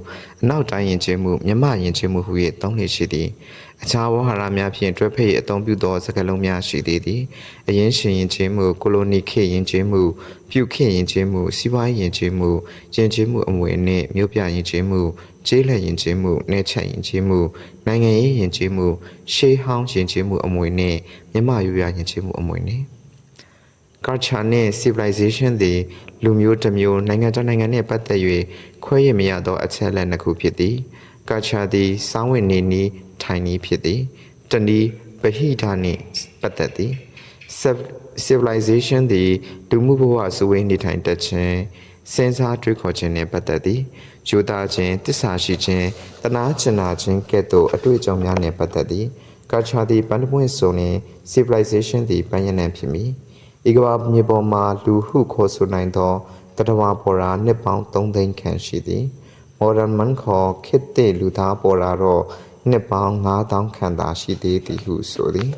အနောက်တိုင်းယဉ်ကျေးမှုမြမယဉ်ကျေးမှုဟူ၍သုံးလေရှိသည်အခြားဝဟာရများဖြင့်တွဲဖက်၍အသုံးပြုသောစကားလုံးများရှိသေးသည်အရင်ရှင်ယဉ်ကျေးမှုကိုလိုနီခေတ်ယဉ်ကျေးမှုပြုခေတ်ယဉ်ကျေးမှုစီးပွားရေးယဉ်ကျေးမှုယဉ်ကျေးမှုအမွေနှင့်မြို့ပြယဉ်ကျေးမှုကျေးလက်ယဉ်ကျေးမှုနယ်ချက်ယဉ်ကျေးမှုနိုင်ငံရေးယဉ်ကျေးမှုရှေးဟောင်းယဉ်ကျေးမှုအမွေနှင့်မြမယူရယဉ်ကျေးမှုအမွေနှင့် culture နဲ့ civilization သည်လူမျိုးတစ်မျိုးနိုင်ငံတစ်နိုင်ငံနှင့်ပတ်သက်၍ခွဲရမရသောအချက်အလက်နှစ်ခုဖြစ်သည် culture သည်စောင်းဝင်နေနည်းထိုင်နည်းဖြစ်သည်တနည်းပဟိတနှင့်ပတ်သက်သည် Civ- civilization သည်လူမှုဘဝစုဝေးနေထိုင်တတ်ခြင်းစဉ်းစားတွေးခေါ်ခြင်းနှင့်ပတ်သက်သည်ယူသားခြင်းတစ္ဆာရှိခြင်းတနာကျင်နာခြင်းကဲ့သို့အတွေ့အကြုံများနှင့်ပတ်သက်သည် culture သည်ပန်းတပွင့်ဆိုရင် civilization သည်ပန်းရနံဖြစ်မည် ဤကမ္ဘာမြေပေါ်မှာလူဟုခေါ်ဆိုနိုင်သောတတဝါပေါ်ရာနှစ်ပေါင်း3သိန်းခန့်ရှိသည် modern man ခေါ်ခေတ်သစ်လူသားပေါ်ရာတော့နှစ်ပေါင်း9000ခန့်သာရှိသေးသည်ဟုဆိုသည်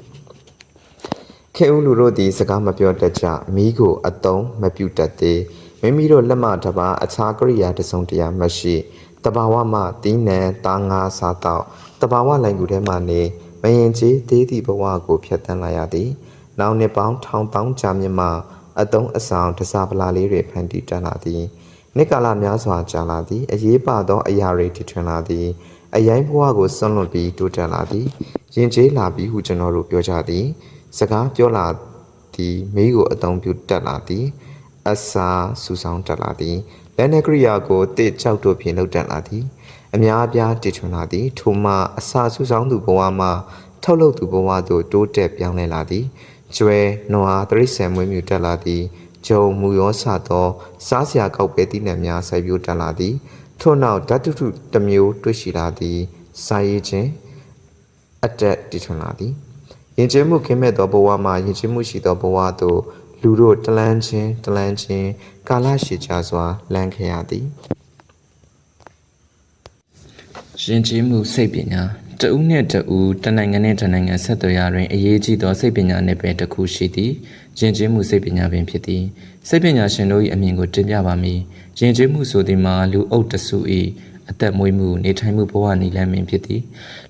ခေဦးလူတို့သည်စကားမပြောတတ်ကြမိကိုအတုံးမပြုတတ်သေးမိမိတို့လက်မတစ်ပါးအခြားကရိယာတစ်စုံတရာမရှိတဘာဝမှတင်းနံသားငါစားတော့တဘာဝလိုင်ကူထဲမှနေမရင်ကြီးသေးသည့်ဘဝကိုဖျက်ဆီးလိုက်ရသည် နောက်နှစ်ပေါင်းထောင်ပေါင်းကြာမြင့်မှအတုံးအဆောင်တစားပလာလေးတွေဖန်တီးတတ်လာသည်နှစ်ကာလများစွာကြာလာသည်အရေးပါသောအရာတွေတည်ထွင်လာသည်အရင်ဘဝကိုဆွန့်လွတ်ပြီးတိုးတက်လာသည်ယဉ်ကျေးလာပြီးဟုကျွန်တော်တို့ပြောကြသည် စကားပြောလာသည်မိကိုအသုံးပြုတက်လာသည်အစာစူဆောင်းတက်လာသည်လက်နက်ကရိယာကိုတစ်ချောက်တို့ဖြင့်လှုပ်တက်လာသည် အများအပြားတည်ထွင်လာသည် ထိုမှအစာစူဆောင်းသူဘဝမှထုတ်လုပ်သူဘဝသို့တိုးတက်ပြောင်းလဲလာသည် ကျွဲနွားတရိษံမွေးမြူတက်လာသည်ဂျုံမူရောစသော စားစရာကောက်ပဲသီးနှံများစိုက်ပျိုးတက်လာသည်ထို့နောက်ဓာတုထုတစ်မျိုးတွေ့ရှိလာသည်စာရေးခြင်းအတက်တည်ထွင်လာသည်ယဉ်ကျေးမှုကင်းမဲ့သောဘဝမှာယဉ်ကျေးမှုရှိသောဘဝသို့လူတို့တလန်းချင်းတလန်းချင်းကာလရှည်ကြာစွာလမ်းခဲ့ရသည်ယဉ်ကျေးမှုစိတ်ပညာ တဦးနှင့်တဦးတနိုင်ငံနှင့်တနိုင်ငံဆက်သွယ်ရာတွင်အရေးကြီးသောစိတ်ပညာနယ်ပယ်တစ်ခုရှိသည်ယဉ်ကျေးမှုစိတ်ပညာပင်ဖြစ်သည်စိတ်ပညာရှင်တို့၏အမြင်ကိုတင်ပြပါမည်ယဉ်ကျေးမှုဆိုသည်မှာလူအုပ်တစု၏အသက်မွေးမှုနေထိုင်မှုဘဝနည်းလမ်းမင်းဖြစ်သည်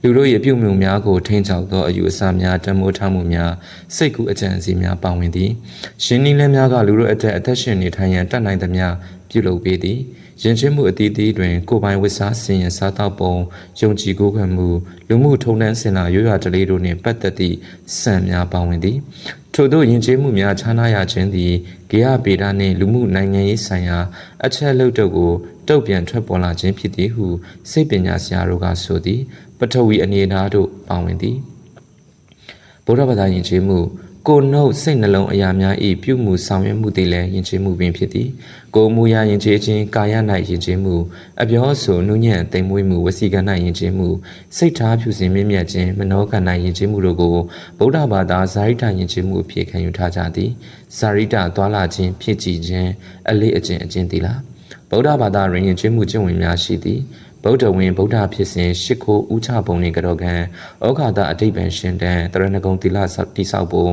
လူတို့၏အပြုအမူများကိုထိန်းချောက်သောအယူအဆများတမိုးထားမှုများစိတ်ကူးအကြံအစီများပါဝင်သည်ရှင်နည်းလမ်းများကလူတို့အသက်အသက်ရှင်နေထိုင်ရန်တတ်နိုင်သမျှပြုလုပ်ပေးသည် ယဉ်ကျေးမှုအသီးသီးတွင်ကိုယ်ပိုင်ဝတ်စားစင်ရင်စားသောက်ပုံယုံကြည်ကိုးကွယ်မှုလူမှုထုံးတမ်းစင်လာရွရွတလေးတို့နှင့်ပတ်သက်သည့်စံများပါဝင်သည်ထို့သောယဉ်ကျေးမှုများခြားနားရခြင်းသည်ဂေယဗေဒနှင့်လူမှုနိုင်ငံရေးဆိုင်ရာ အချက်အလက်တို့ကိုတုတ်ပြန်ထွက်ပေါ်လာခြင်းဖြစ်သည်ဟုစိတ်ပညာဆရာတို့ကဆိုသည် ပထဝီအနေအထားတို့ပါဝင်သည်ဗုဒ္ဓဘာသာယဉ်ကျေးမှု ကိုယ်နှုတ်စိတ်နှလုံးအရာများ၏ပြုမှုဆောင်ရွက်မှုတွေလည်းယဉ်ကျေးမှုပင်ဖြစ်သည်ကိုယ်မူရာယဉ်ကျေးခြင်းကာယ၌ယဉ်ကျေးမှုအပြောအဆိုနှုညံ့သိမ်မွေးမှုဝစီကံ၌ယဉ်ကျေးမှုစိတ်ထားဖြူစင်မြင့်မြတ်ခြင်းမနောကံ၌ယဉ်ကျေးမှုတို့ကိုဗုဒ္ဓဘာသာဇာတိတယဉ်ကျေးမှုအဖြစ်ခံယူထားကြသည်ဇာတိတသွာလာခြင်းဖြစ်ကြည်ခြင်းအလေးအကျင့်အကျင့်သီလားဗုဒ္ဓဘာသာတွင်ယဉ်ကျေးမှုကျင့်ဝင်များရှိသည် ဗုဒ္ဓဝင်ဗုဒ္ဓဖြစ်စဉ်ရှ िख ိုးဥချပုံနှင့်ကြောကံဩဃာတအတိတ်ပံရှင်တန်တရဏဂုံတိလဆောက်တိဆောက်ပုံ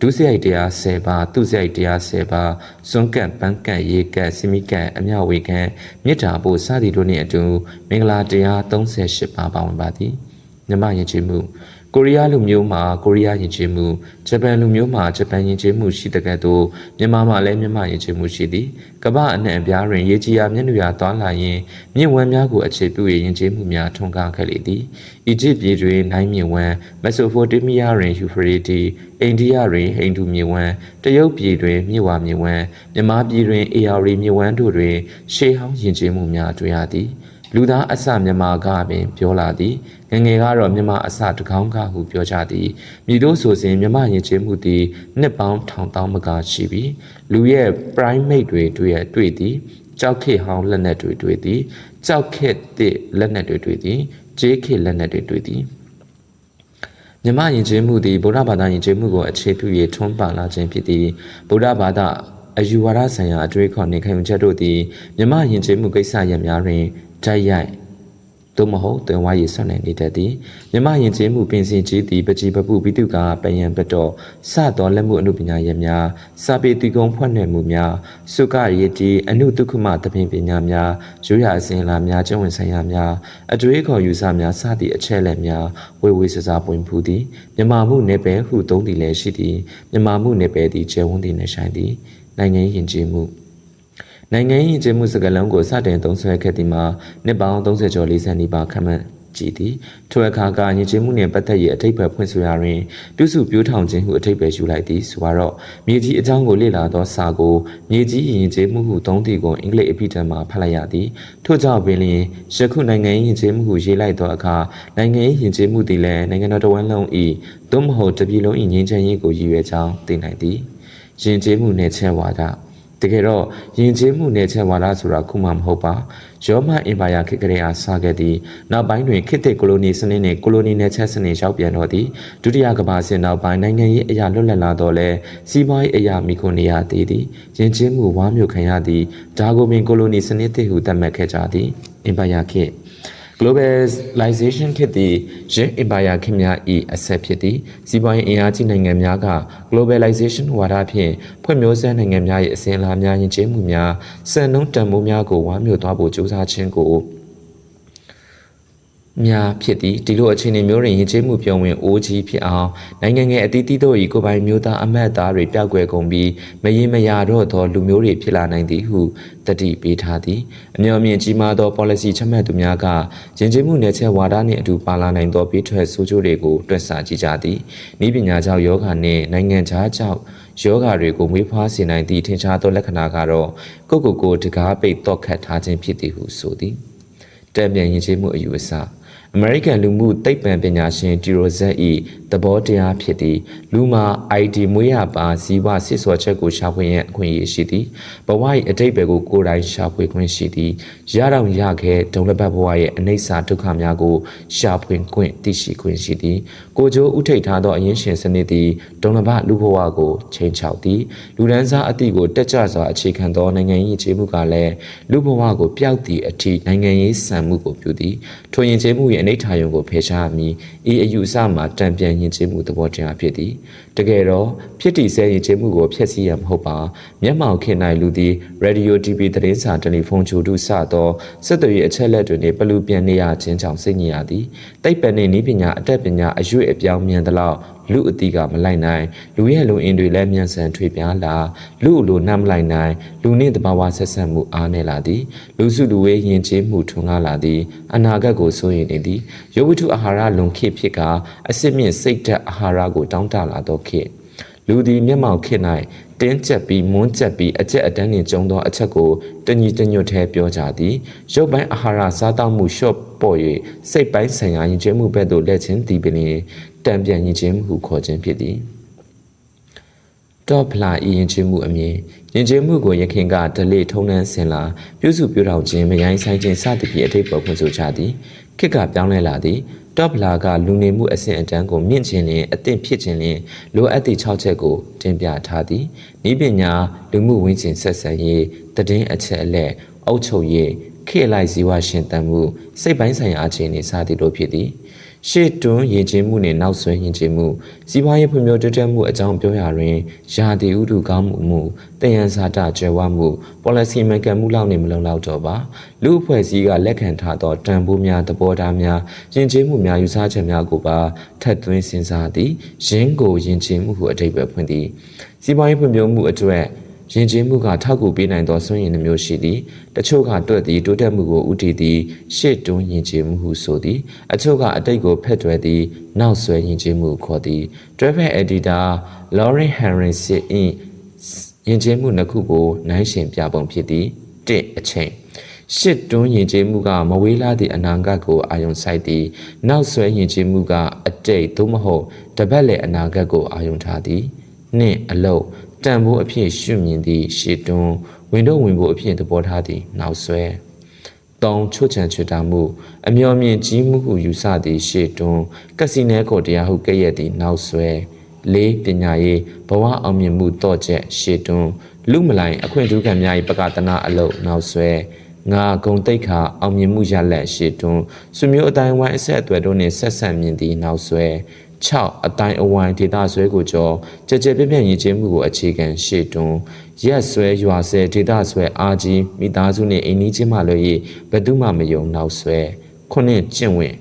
ဒုစရိုက်တရား10ပါးသူစရိုက်တရား10ပါးစွန့်ကန့်ပန်းကန့်ရေကန့်စမိကန့်အမြဝေကန့်မေတ္တာပို့စသည်တို့နှင့်အတူမင်္ဂလာတရား38ပါးပါဝင်ပါသည်မြမယဉ်ကျေးမှု ကိုရီးယားလူမျိုးမှာကိုရီးယားယဉ်ကျေးမှုဂျပန်လူမျိုးမှာဂျပန်ယဉ်ကျေးမှုရှိတဲ့ကဲ့သို့မြန်မာမှာလည်းမြန်မာယဉ်ကျေးမှုရှိသည်ကမ္ဘာအနှံ့အပြားတွင်ရေကြီးရာမျက်နှာရာသွားလာရင်းမြင့်ဝမ်းများကိုအခြေပြု၍ယဉ်ကျေးမှုများထွန်းကားခဲ့လေသည်အီဂျစ်ပြည်တွင်နိုင်မြင့်ဝမ်းမက်ဆိုဖိုတေးမီးယားတွင်ယူဖရီတီအိန္ဒိယတွင်ဟိန္ဒူမြင့်ဝမ်းတရုတ်ပြည်တွင်မြစ်ဝါမြင့်ဝမ်းမြန်မာပြည်တွင်အေယာရီမြင့်ဝမ်းတို့တွင်ရှေးဟောင်းယဉ်ကျေးမှုများတွေ့ရသည်လူသားအစမြန်မာကပင်ပြောလာသည် ငယ်ငယ်ကတော့မြန်မာအစတကောင်းကဟုပြောကြသည်မြည်တို့ဆိုစဉ်မြန်မာယဉ်ကျေးမှုသည်နှစ်ပေါင်းထောင်တောင်းမကရှိပြီလူရဲ့ primate တွေတွေ့ရတွေ့သည်ကြောက်ခေဟောင်းလက်နက်တွေတွေ့သည်ကြောက်ခေတဲ့လက်နက်တွေတွေ့သည်ဂျေးခေလက်နက်တွေတွေ့သည်မြမယဉ်ကျေးမှုသည်ဗုဒ္ဓဘာသာယဉ်ကျေးမှုကိုအခြေပြု၍ထွန်းပလာခြင်းဖြစ်သည်ဗုဒ္ဓဘာသာအယူဝါဒဆိုင်ရာအတွေ့အခေါ်နေခံယူချက်တို့သည်မြမယဉ်ကျေးမှုကိစ္စရပ်များတွင်ဓာတ်ရိုက် သို့မဟုတ်တွင်ဝါရည်ဆွနေနေတတ်သည်မြမယဉ်ကျေးမှုပင်စင်ကြီးသည်ပကြည်ပပုပိတုကာပယံပတော်စသောလက်မှုအမှုပညာရပ်များစာပေတီကုံဖွင့်နှံမှုများစုကရည်တီအနုတုခမသဖြင့်ပညာများရိုးရာအစဉ်အလာများကျင့်ဝင်ဆိုင်ရာများအတွေ့အခေါ်ယူဆများစသည့်အချက်အလက်များဝေဝေစစားပွင့်ဖူးသည်မြမမှုနယ်ပယ်ဟုသုံးသည်လည်းရှိသည်မြမမှုနယ်ပယ်သည်ကျဲဝန်းသည်နှဆိုင်သည်နိုင်ငံရေးယဉ်ကျေးမှု နိုင်ငံရေးယဉ်ကျေးမှုစကားလုံးကိုစတင်သုံးစွဲခဲ့သည်မှာနှစ်ပေါင်း30ကျော်40နီးပါးခန့်မှန်းကြည်သည်ထိုအခါကယဉ်ကျေးမှုနှင့်ပတ်သက်၍အထိပ္ပယ်ဖွင့်ဆိုရာတွင်ပြုစုပြောထောင်ခြင်းဟုအထိပ္ပယ်ယူလိုက်သည်ဆိုတော့မြေကြီးအကြောင်းကိုလေ့လာသောစာကိုမြေကြီးယဉ်ကျေးမှုဟုသုံးသည်ကိုအင်္ဂလိပ်အပိဓာန်မှာဖတ်လိုက်ရသည်ထို့ကြောင့်ပင်လျင်ယခုနိုင်ငံရေးယဉ်ကျေးမှုဟုရေးလိုက်သောအခါနိုင်ငံရေးယဉ်ကျေးမှုသည်လည်းနိုင်ငံတော်တော်ဝန်လုံး၏သို့မဟုတ်တပြည်လုံး၏ငြိမ်းချမ်းရေးကိုရည်ရွယ်ကြောင်းသိနိုင်သည်ယဉ်ကျေးမှုနှင့်ချက်ဝါဒ တကယ်တော့ယဉ်ကျေးမှုနယ်ချက်ဝါဒဆိုတာခုမှမဟုတ်ပါရောမအင်ပါယာခေတ်ကလေးအားစခဲ့သည်နောက်ပိုင်းတွင်ခေတ်သစ်ကိုလိုနီစနစ်နှင့်ကိုလိုနီနယ်ချက်စနစ်ရောက်ပြန်တော့သည်ဒုတိယကမ္ဘာစစ်နောက်ပိုင်းနိုင်ငံရေးအရာလွတ်လပ်လာတော့လဲစီးပွားရေးအရာမိခွန်နေရသေးသည်ယဉ်ကျေးမှုဝါမျိုးခံရသည်ဒါကိုပင်ကိုလိုနီစနစ်သစ်ဟုသတ်မှတ်ခဲ့ကြသည်အင်ပါယာခေတ် globalization ဖြစ်သည့်ရင်း empire ခင်များ၏အဆက်ဖြစ်သည်စီးပွားရေးအင်အားကြီးနိုင်ငံများက globalization ဝါဒဖြင့်ဖွံ့ဖြိုးဆဲနိုင်ငံများ၏အစဉ်အလာများယဉ်ကျေးမှုများစံနှုန်းတန်ဖိုးများကိုဝါမျိုးသွားဖို့ကြိုးစားခြင်းကို များဖြစ်သည်ဒီလိုအခြေအနေမျိုးတွင်ယဉ်ကျေးမှုပြောင်းဝင်အိုးကြီးဖြစ်အောင်နိုင်ငံငယ်အသီးသီးတို့၏ကိုယ်ပိုင်မျိုးသားအမတ်သားတွေပျောက်ကွယ်ကုန်ပြီးမရင်မရာတော့သောလူမျိုးတွေဖြစ်လာနိုင်သည်ဟုတတိပေးထားသည်အမျှော်မြင်ကြီးမားသော policy ချမှတ်သူများကယဉ်ကျေးမှုနယ်ချက်ဝါဒနှင့်အတူပါလာနိုင်သောပြီးထွက်ဆိုးကျိုးတွေကိုတွက်ဆကြည့်ကြသည်ဤပညာကြောင့်ယောဂနှင့်နိုင်ငံခြားကြောင့်ယောဂတွေကိုမွေးဖွားစေနိုင်သည့်ထင်ရှားသောလက္ခဏာကတော့ကိုယ့်ကိုယ်ကိုတကားပိတ်တော့ခတ်ထားခြင်းဖြစ်သည်ဟုဆိုသည်တံပြန်ရင်ကျေးမှုအယူအဆ အမေရိကန်လူမှုသိပ္ပံပညာရှင်တီရိုဇက်၏သဘောတရားဖြစ်သည်လူမှာ ID မွေးရပါဇီဝဆစ်စော်ချက်ကိုရှာဖွေရန်အခွင့်အရေးရှိသည်ဘဝ၏အတိတ်ဘယ်ကိုကိုယ်တိုင်ရှာဖွေခွင့်ရှိသည်ရတော့ရခဲ့ဒုံလဘတ်ဘဝရဲ့အနိစ္စဒုက္ခများကိုရှာဖွေခွင့်သိရှိခွင့်ရှိသည် ကိုကိုကျိုးဥထိတ်ထားသောအရင်ရှင်စနစ်သည်ဒုံလဘလူဘဝကိုချိန်ချောက်သည်လူဒန်းစားအသည့်ကိုတက်ကြွစွာအခြေခံသောနိုင်ငံရေးခြေမှုကလည်းလူဘဝကိုပျောက်သည့်အထိနိုင်ငံရေးစံမှုကိုပြုသည်ထိုယဉ်ကျေးမှု၏အနိဋ္ဌာယုံကိုဖယ်ရှားမည်ဤအယူအဆမှာတံပြန်ယဉ်ကျေးမှုသဘောတရားဖြစ်သည်တကယ်တော့ဖြစ်တည်ဆဲယဉ်ကျေးမှုကိုဖျက်ဆီးရမဟုတ်ပါမျက်မှောင်ခင်နိုင်လူသည်ရေဒီယို TV သတင်းစာတယ်လီဖုန်းချိုတုစသောဆက်သွယ်ရေးအချက်အလက်တွေနှင့်ပလူပြန်နေရခြင်းကြောင့်စိတ်ညစ်ရသည်တိတ်ပံနှင့်ဤပညာအတတ်ပညာအရွေ့အပြောင်းမြန်သလောက်လူအတိကမလိုက်နိုင်လူရဲ့လူအင်တွေလည်းမြန်ဆန်ထွေပြားလာလူအလိုနှမ်းမလိုက်နိုင်လူနှင့်တဘာဝဆက်ဆက်မှုအားနည်းလာသည်လူစုလူဝေးယဉ်ကျေးမှုထွန်းကားလာသည်အနာဂတ်ကိုစိုးရိမ်နေသည်ယောဝတ္ထုအာဟာရလွန်ခေတ်ဖြစ်ကအစစ်မြင့်စိတ်ဓာတ်အာဟာရကိုတောင်းတလာသောခေတ်လူသည်မျက်မှောက်ခေ တ်၌တင်းကျပ်ပြီးမွန်းကျပ်ပြီးအကျက်အတန်းနှင့်ကျုံသောအချက်ကိုတညီတညွတ်ထဲပြောကြသည်ရုပ်ပိုင်းအာဟာရစားတောက်မှုရှော့ပေါ်၍စိတ်ပိုင်းဆိုင်ရာယဉ်ကျေးမှုဘက်သို့လက်ချင်းတည်ပင်တံပြန်ယဉ်ကျေးမှုဟုခေါ်ခြင်းဖြစ်သည်တော့ဖလာဤယဉ်ကျေးမှုအမြင်ယဉ်ကျေးမှုကိုရခင်ကဒလေထုံးနှန်းစင်လာပြုစုပြောထောင်ခြင်းမယိုင်းဆိုင်ခြင်းစသဖြင့်အထိပ္ပယ်ဖွင့်ဆိုကြသည်ခေတ်ကပြောင်းလဲလာသည် တော့ဖလာကလူနေမှုအဆင့်အတန်းကိုမြင့်ခြင်းလင်အသင့်ဖြစ်ခြင်းလင်လိုအပ်သည့်၆ချက်ကိုတင်ပြထားသည်ဤပညာလူမှုဝန်းကျင်ဆက်ဆံရေးတည်င်းအချက်အလက်အုပ်ချုပ်ရေးခေတ်လိုက်ဇီဝရှင်တန်မှုစိတ်ပိုင်းဆိုင်ရာအခြေအနေစသည်တို့ဖြစ်သည် ရှေ့တွန်းယဉ်ကျေးမှုနဲ့နောက်ဆွဲယဉ်ကျေးမှုစီးပွားရေးဖွံ့ဖြိုးတိုးတက်မှုအကြောင်းပြောရာတွင်ယာတိဥဒုကောင်းမှုမှုတယံဇာတကျွဲဝမှု policy မှန်ကန်မှုလောက်နဲ့မလုံလောက်တော့ပါလူအဖွဲ့အစည်းကလက်ခံထားသောတန်ဖိုးများသဘောထားများယဉ်ကျေးမှုများယူဆချက်များကိုပါထပ်သွင်းစဉ်းစားသည်ရင်းကိုယဉ်ကျေးမှုဟုအထိပ္ပယ်ဖွင့်သည်စီးပွားရေးဖွံ့ဖြိုးမှုအတွက် ယဉ်ကျေးမှုကထောက်ကူပေးနိုင်သောစွမ်းရည်နှမျိုးရှိသည်တချို့ကတွက်သည်တိုးတက်မှုကိုဥတည်သည်ရှေ့တွန်းယဉ်ကျေးမှုဟုဆိုသည်အချို့ကအတိတ်ကိုဖက်တွယ်သည်နောက်ဆွဲယဉ်ကျေးမှုခေါ်သည် Travel Editor Lauren Harrison ၏ယဉ်ကျေးမှုနှစ်ခုကိုနိုင်ရှင်ပြပုံဖြစ်သည်တစ်အချိန်ရှစ်တွန်းယဉ်ကျေးမှုကမဝေးလာသည့်အနာဂတ်ကိုအာရုံစိုက်သည်နောက်ဆွဲယဉ်ကျေးမှုကအတိတ်သို့မဟုတ်တပတ်လေအနာဂတ်ကိုအာရုံထားသည်နှင့်အလုတ် တန်ဖိုးအဖြစ်ရှုမြင်သည့်ရှေ့တွန်းဝင်တော့ဝင်ဖို့အဖြစ်သဘောထားသည့်နောက်ဆွဲတောင်းချွတ်ချံချွတ်တာမှုအမျော်မြင်ကြီးမှုဟုယူဆသည့်ရှေ့တွန်းကစီနဲကိုတရားဟုကဲ့ရဲ့သည့်နောက်ဆွဲလေးပညာရေးဘဝအောင်မြင်မှုတော့ချက်ရှေ့တွန်းလူမလိုင်အခွင့်အရေးခံများ၏ပကတနာအလုပ်နောက်ဆွဲငါဂုံတိတ်ခါအောင်မြင်မှုရလက်ရှေ့တွန်းဆွမျိုးအတိုင်းဝိုင်းအဆက်အသွယ်တို့နှင့်ဆက်ဆက်မြင်သည့်နောက်ဆွဲ 6အတိုင်းအဝိုင်းဒေတာဆွဲကိုကြောကြကြပြည့်ပြည့်ရည်ချင်းမှုကိုအခြေခံရှေ့တွန်းရက်ဆွဲရွာဆဲဒေတာဆွဲအာကြီးမိသားစုနှင့်အိမ်နီးချင်းမှလည်းဘယ်သူမှမယုံနောက်ဆွဲခုနှစ်ကျင့်ဝင်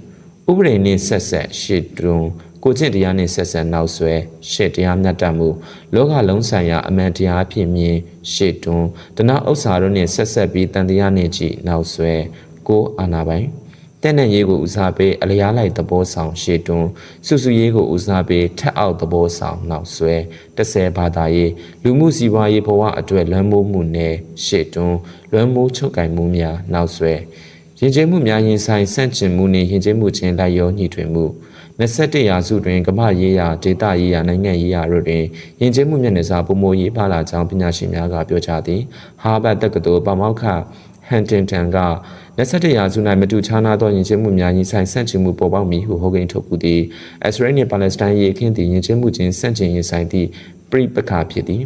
ဥပဒေနှင့်ဆက်ဆက်ရှေ့တွန်းကိုကျင့်တရားနှင့်ဆက်ဆက်နောက်ဆွဲရှေ့တရားမြတ်တတ်မှုလောကလုံးဆိုင်ရာအမှန်တရားဖြစ်မြင်ရှေ့တွန်းတဏှာဥစ္စာတို့နှင့်ဆက်ဆက်ပြီးတန်တရားနှင့်ကြည်နောက်ဆွဲကိုအာနာပိုင် တဲ့နဲ့ရေးကိုဦးစားပေးအလျားလိုက်သဘောဆောင်ရှေ့တွန်းစုစုရေးကိုဦးစားပေးထက်အောက်သဘောဆောင်နောက်ဆွဲ30ဘာသာရေးလူမှုစီးပွားရေးဘဝအတွက်လွမ်းမိုးမှုနဲ့ရှေ့တွန်းလွမ်းမိုးချုပ်ကင်မှုများနောက်ဆွဲရင်ကျေးမှုများရင်ဆိုင်ဆန့်ကျင်မှုနှင့်ရင်ကျေးမှုချင်းလိုက်ရောညှိထွေမှု21ရာစုတွင်ကမ္ဘာရေးရာဒေသရေးရာနိုင်ငံရေးရာတို့တွင်ယဉ်ကျေးမှုမျက်နှာစာပုံမရေးပါလာကြောင်းပညာရှင်များကပြောကြားသည်ဟာဘတ်တက္ကသိုလ်ပမောက္ခ ဟန်တင်တန်က21ရာစု၌မတူခြားနာသောယဉ်ကျေးမှုများရင်ဆိုင်ဆန့်ကျင်မှုပေါ်ပေါက်မည်ဟုဟောကိန်းထုတ်ပူသည်အစ္စရေးနှင့်ပါလက်စတိုင်းရေးအခင်းသည်ယဉ်ကျေးမှုချင်းဆန့်ကျင်ရင်ဆိုင်သည့်ပြိပခါဖြစ်သည်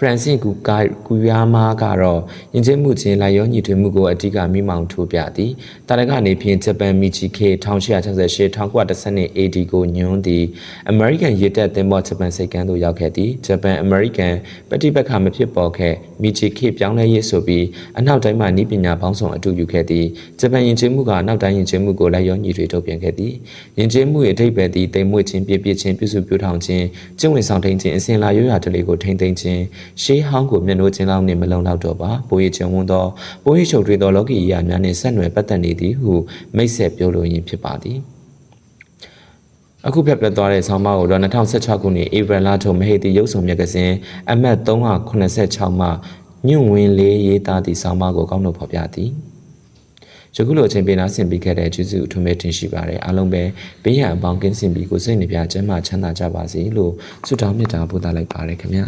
ဖရန်စစ်ကူကကူယာမာကတော့ယဉ်ကျေးမှုချင်းလိုက်ရောညီထွေမှုကိုအဓိကမိမောင်ထိုးပြသည်တာရကနေဖြင့်ဂျပန်မီချီကေ1868 1912 AD ကိုညွှန်းသည်အမေရိကန်ရေတပ်သင်္ဘောဂျပန်စိတ်ကမ်းသို့ရောက်ခဲ့သည်ဂျပန်အမေရိကန်ပဋိပက္ခမဖြစ်ပေါ်ခဲ့မီချီကေပြောင်းလဲရေးဆိုပြီးအနောက်တိုင်းမှဤပညာပေါင်းစုံအတူယူခဲ့သည်ဂျပန်ယဉ်ကျေးမှုကနောက်တိုင်းယဉ်ကျေးမှုကိုလိုက်ရောညီထွေထုတ်ပြန်ခဲ့သည်ယဉ်ကျေးမှုရဲ့အထိပ္ပယ်သည်တိမ်မွေ့ခြင်းပြည့်ပြည့်ခြင်းပြုစုပြောထောင်ခြင်းကျင့်ဝတ်ဆောင်ထိန်ခြင်းအစဉ်လာရိုးရာဓလေ့ကိုထိန်သိမ်းခြင်းရှေးဟောင်းကိုမျက်နှိုးခြင်းလောက်နှင့်မလုံလောက်တော့ပါပိုရခြင်းဝန်းသောပိုရချုပ်ထွေးသောလောကီအရာများနှင့်ဆက်နွယ်ပတ်သက်နေသည်ဟုမိတ်ဆက်ပြောလိုရင်းဖြစ်ပါသည်အခုပြတ်ပြတ်သွားတဲ့ဆောင်းပါးကိုတော့2016ခုနှစ်ဧပြီလထုတ်မဟိတိရုပ်ဆောင်မြတ်ကစင်အမှတ်386မှညွန့်ဝင်လေးရေးသားသည့်ဆောင်းပါးကိုကောင်းလို့ဖော်ပြသည်ယခုလိုအချိန်ပေးနာဆင်ပေးခဲ့တဲ့ကျေးဇူးအထူးပဲတင်ရှိပါတယ်အားလုံးပဲဘေးရန်အပေါင်းကင်းစင်ပြီးကိုစိတ်နှပြချမ်းသာချမ်းသာကြပါစေလို့ဆုတောင်းမေတ္တာပို့သလိုက်ပါရခင်ဗျာ